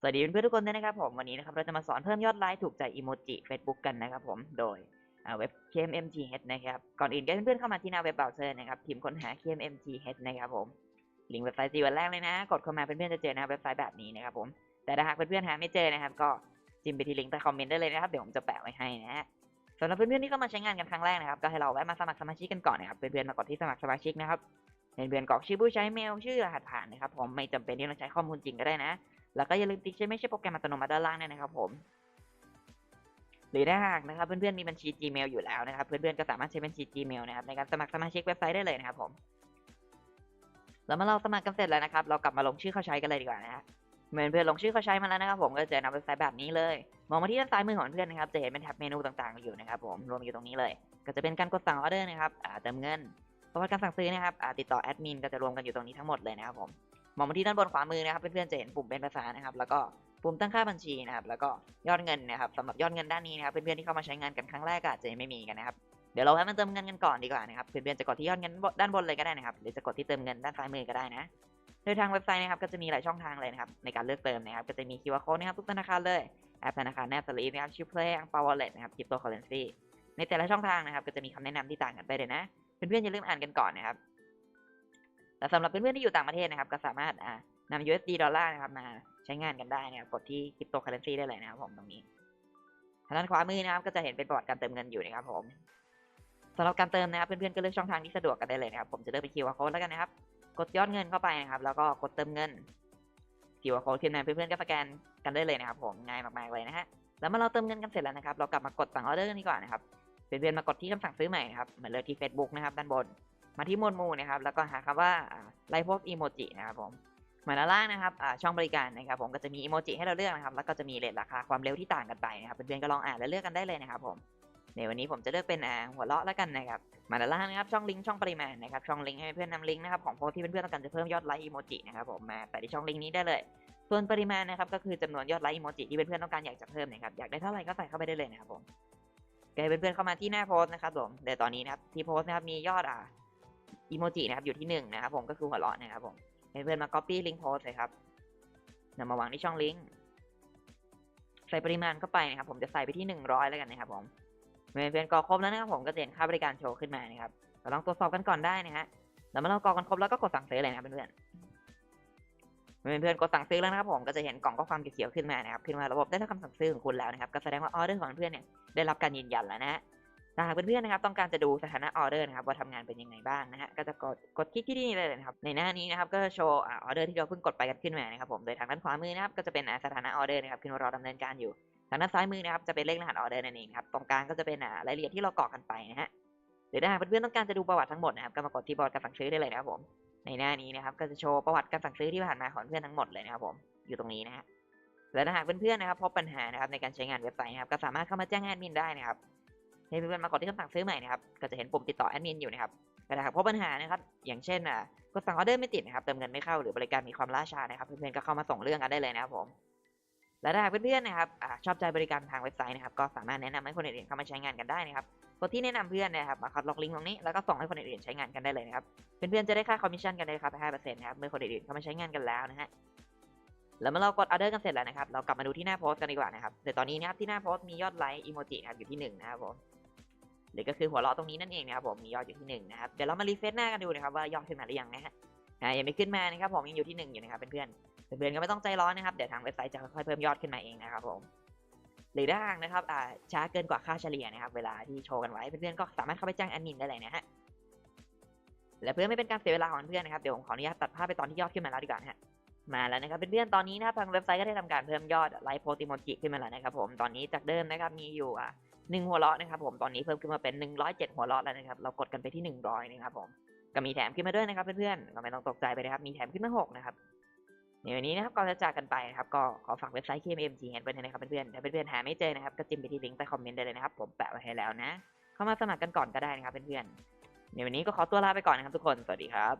สวัสดีเพื่อนๆทุกคนด้วยนะครับผมวันนี้นะครับเราจะมาสอนเพิ่มยอดไลค์ถูกใจอีโมจิ Facebook กันนะครับผมโดยเว็บ KMMGH นะครับก่อนอื่นก็ให้เพื่อนๆเข้ามาที่หน้าเว็บเบราว์เซอร์นะครับพิมพ์ค้นหา KMMGH นะครับผมลิงก์เว็บไซต์จีวันแรกเลยนะ กดเข้ามาเพื่อนๆจะเจอหน้าเว็บไซต์แบบนี้นะครับผมแต่ถ้าหากเพื่อนๆหาไม่เจอนะครับ ก็จิ้มไปที่ลิงก์ใต้คอมเมนต์ได้เลยนะครับเดี๋ยวผมจะแปะไว้ให้นะฮะสำหรับเพื่อนๆที่เข้ามาใช้งานกันครั้งแรกนะครับก็ให้เราแวะมาสมัครสมาชิกกันก่อนนะครับเพื่อนๆมากดที่สมัครสมาชิกนะครับเพื่อนๆกรอกชื่อผู้ใช้เมลชื่อรหัสผ่านนะครับผมไม่จำเป็นที่ต้องใช้ข้อมูลจริงก็ได้นะ แล้วก็อย่าลืมติ๊กใช้ไม่ใช่โปรแกรมอัตโนมัติด้านล่างด้วยนะครับผมหรือถ้าหากนะครับเพื่อนๆมีบัญชี Gmail อยู่แล้วนะครับเพื่อนๆก็สามารถใช้บัญชี Gmail นะครับในการสมัครสมาชิกเว็บไซต์ได้เลยนะครับผมแล้วเมื่อเราสมัครกันเสร็จแล้วนะครับ เรากลับมาลงชื่อเข้าใช้กันเลยดีกว่านะฮะเหมือนเพื่อนลงชื่อเข้าใช้มาแล้วนะครับผมก็จะเจอหน้าเว็บไซต์แบบนี้เลย มองมาที่ด้านซ้ายมือของเพื่อนนะครับจะเห็นเป็นแท็บเมนูต่างๆอยู่นะครับผมรวมอยู่ตรงนี้เลย ก็จะเป็นการกดสั่งออเดอร์นะครับอ่าเติมเงินประวัติการสั่งซื้อนะครับติดต่อแอดมินก็จะรวมกันอยู่ตรงนี้ทั้งหมดเลยนะครับผม มองมาที่ด้านบนขวามือนะครับเพื่อนๆจะเห็นปุ่มเป็นภาษานะครับ แล้วก็ปุ่มตั้งค่าบัญชีนะครับ แล้วก็ยอดเงินนะครับสำหรับยอดเงินด้านนี้นะครับเพื่อนๆที่เข้ามาใช้งานกันครั้งแรกอาจจะไม่มีกันนะครับเดี๋ยวเราให้มันเติมเงินกันก่อนดีกว่านะครับเพื่อนๆจะกดที่ยอดเงินด้านบนเลยก็ได้นะครับหรือจะกดที่เติมเงินด้านซ้ายมือก็ได้นะโดยทางเว็บไซต์นะครับก็จะมีหลายช่องทางเลยนะครับในการเลือกเติมนะครับ ก็จะมี QR code นะครับทุกธนาคารเลยแอปธนาคารแนบสลีปนะครับชิปเพลย์อังเปาวอลเล็ตนะครับคริปโตเคอเรนซีในแต่ละช่องทางนะครับก็จะมีคำแนะนำที่ต่างกันไปเลยนะเพื่อนๆอย่าลืมอ่านกันก่อนนะครับ และสำหรับเพื่อนๆที่อยู่ต่างประเทศนะครับก็สามารถอ่านำ USD ดอลลาร์นะครับมาใช้งานกันได้นะครับกดที่คริปโตเคอเรนซีได้เลยนะครับผมตรงนี้ทางด้านขวามือนะครับก็จะเห็นเป็นประวัติการเติมเงินอยู่นะครับผมสำหรับการเติมนะครับเพื่อนๆก็เลือกช่องทางที่สะดวกกันได้เลยนะครับผมจะเลือกเป็น QR code แล้วกันนะครับ กดยอดเงินเข้าไปนะครับ แล้วก็กดเติมเงิน QR code ขึ้นมาเพื่อนๆก็สแกนกันได้เลยนะครับผมง่ายมากๆเลยนะฮะแล้วเมื่อเราเติมเงินกันเสร็จแล้วนะครับ เรากลับมากดสั่งออเดอร์กันดีกว่านะครับเพื่อนๆมากดที่คำสั่งซื้อใหม่นะครับเหมือนเลยที่ Facebook นะครับด้านบน มาที่หมวดหมู่นะครับ แล้วก็หาคำว่าไลฟ์โพสอีโมจินะครับผมเหมือนด้านล่างนะครับช่องบริการนะครับผมก็จะมีอีโมจิให้เราเลือกนะครับ แล้วก็จะมีเรทราคาความเร็วที่ต่างกันไปนะครับเพื่อนๆก็ลองอ่านและเลือกกันได้เลยนะครับผมในวันนี้ผมจะเลือกเป็นหัวเราะแล้วกันนะครับ มาด้านล่างนะครับช่องลิงก์ช่องปริมาณนะครับช่องลิงก์ให้เพื่อนนำลิงก์นะครับของโพสที่เพื่อนๆต้องการจะเพิ่มยอดไลค์อีโมจินะครับผมมาแต่ที่ช่องลิงก์นี้ได้เลย ส่วนปริมาณนะครับก็คือจำนวนยอดไลค์อีโมจิที่เพื่อนๆต้องการอยากจะเพิ่มนะครับอยากได้เท่าไหร่ก็ใส่เข้าไปได้เลยนะครับผมเพื่อนๆเข้ามาที่หน้าโพสนะครับผมเดี๋ยวตอนนี้นะครับที่โพสนะครับมียอดอ่า อีโมจินะครับอยู่ที่หนึ่งนะครับผมก็คือหัวเราะนะครับผมให้เพื่อนมา copy ลิงก์โพสเลยครับนำมาวางที่ช่องลิงก์ใส่ปริมาณเข้าไปนะครับ ผมจะใส่ไปที่หนึ่งร้อยแล้วกันนะครับ ผมเมื่อเพื่อนกรอกครบแล้วนะครับผมก็จะเห็นค่าบริการโชว์ขึ้นมานะครับเราลองตรวจสอบกันก่อนได้นะฮะแล้วเมื่อเรากรอกกันครบแล้วก็กดสั่งซื้อเลยนะครับเพื่อนเมื่อเพื่อนกดสั่งซื้อแล้วนะครับผมก็จะเห็นกล่องข้อความเขียวขึ้นมานะครับขึ้นมาระบบได้รับคำสั่งซื้อของคุณแล้วนะครับก็แสดงว่าออเดอร์ของเพื่อนเนี่ยได้รับการยืนยันแล้วนะฮะ ถ้าหากเพื่อนๆนะครับต้องการจะดูสถานะออเดอร์นะครับว่าทำงานเป็นยังไงบ้างนะฮะก็จะกดกดคลิกที่นี่เลยนะครับในหน้านี้นะครับก็โชว์ออเดอร์ที่เราเพิ่งกดไปกันขึ้นมานะครับผมโดยทางด้านขวามือนะครับก็จะเป็นสถานะออเดอร์นะครับขึ้นมารอดำเนินการอยู่ทางด้านซ้ายมือนะครับจะเป็นเลขรหัสออเดอร์นั่นเองครับตรงกลางก็จะเป็นรายละเอียดที่เรากรอกกันไปนะฮะหรือถ้าหากเพื่อนๆต้องการจะดูประวัติทั้งหมดนะครับก็มากดที่บอร์ดการสั่งซื้อได้เลยนะครับผมในหน้านี้นะครับก็จะโชว์ประวัติการสั่งซื้อที่ผ่านมาของเพื่อนทั้งหมดเลยนะครับผมอยู่ตรงนี้นะฮะและถ้าหากเพื่อนๆนะครับพบปัญหานะครับในการใช้งานเว็บไซต์นะครับก็สามารถเข้ามาแจ้งแอดมินได้นะครับ ให้เพื่อนๆมากดที่คำสั่งซื้อใหม่นะครับก็จะเห็นปุ่มติดต่อแอดมินอยู่นะครับแต่หากพบปัญหานะครับอย่างเช่นอะกดสั่งออเดอร์ไม่ติดนะครับเติมเงินไม่เข้าหรือบริการมีความล่าช้านะครับเพื่อนๆก็เข้ามาส่งเรื่องกันได้เลยนะครับผมและถ้าหากเพื่อนๆนะครับอชอบใจบริการทางเว็บไซต์นะครับก็สามารถแนะนำให้คนอื่นๆเข้ามาใช้งานกันได้นะครับกดที่แนะนำเพื่อนนะครับมาคัดล็อกลิงก์ตรงนี้แล้วก็ส่งให้คนอื่นๆใช้งานกันได้เลยนะครับเพื่อนๆจะได้ค่าคอมมิชชั่นกันเลยครับ5%นะครับเมื่อคนอื่นๆเข้ามาใช้งานกันแล้วนะฮะแล้วเมื่อเรากดออเดอร์กันเสร็จแล้วนะครับเรากลับมาดูที่หน้าโพสต์กันดีกว่านะครับเดี๋ยวตอนนี้นะครับที่หน้าโพสต์มียอดไลค์อีโมจินะครับอยู่ที่หนึ่งนะครับผม หรือก็คือหัวเราะตรงนี้นั่นเองนะครับผมมียอดอยู่ที่หนึ่งนะครับเดี๋ยวเรามารีเฟรชหน้ากันดูนะครับว่ายอดขึ้นมาหรือยังนะฮะยังไม่ขึ้นมานะครับผมยังอยู่ที่หนึ่งอยู่นะครับเพื่อนๆเพื่อนๆก็ไม่ต้องใจร้อนนะครับเดี๋ยวทางเว็บไซต์จะค่อยๆเพิ่มยอดขึ้นมาเองนะครับผมหรือถ้าหากนะครับอ่าช้าเกินกว่าค่าเฉลี่ยนะครับเวลาที่โชว์กันไว้เพื่อนๆก็สามารถเข้าไปแจ้งแอดมินได้เลยนะฮะและเพื่อไม่เป็นการเสียเวลาของเพื่อนนะครับเดี๋ยวผมขออนุญาตตัดภาพไปตอนที่ยอดขึ้นมาแล้วดีกว่าฮะมาแล้วนะครับเพื่อนๆตอนนี้นะครับทางเว็บไซต์ก็ได้ทำการเพิ่มยอดไลฟ์โพสติโมจิขึ้นมาแล้วนะครับผมตอนนี้จากเดิมนะครับมีอยู่อ่า หนึ่งหัวเราะนะครับผมตอนนี้เพิ่มขึ้นมาเป็น107หัวเราะแล้วนะครับเรากดกันไปที่100นะครับผมก็มีแถมขึ้นมาด้วยนะครับเพื่อนๆก็ไม่ต้องตกใจไปนะครับมีแถมขึ้นมา6นะครับในวันนี้นะครับก่อนจะจากกันไปนะครับก็ขอฝากเว็บไซต์ KMMG ไว้ด้วยนะครับเพื่อนๆถ้าเพื่อนๆหาไม่เจอนะครับก็จิ้มไปที่ลิงก์ใต้คอมเมนต์ได้เลยนะครับผมแปะไว้ให้แล้วนะ เข้ามาสมัครกันก่อนก็ได้นะครับเพื่อนๆในวันนี้ก็ขอตัวลาไปก่อนนะครับทุกคนสวัสดีครับ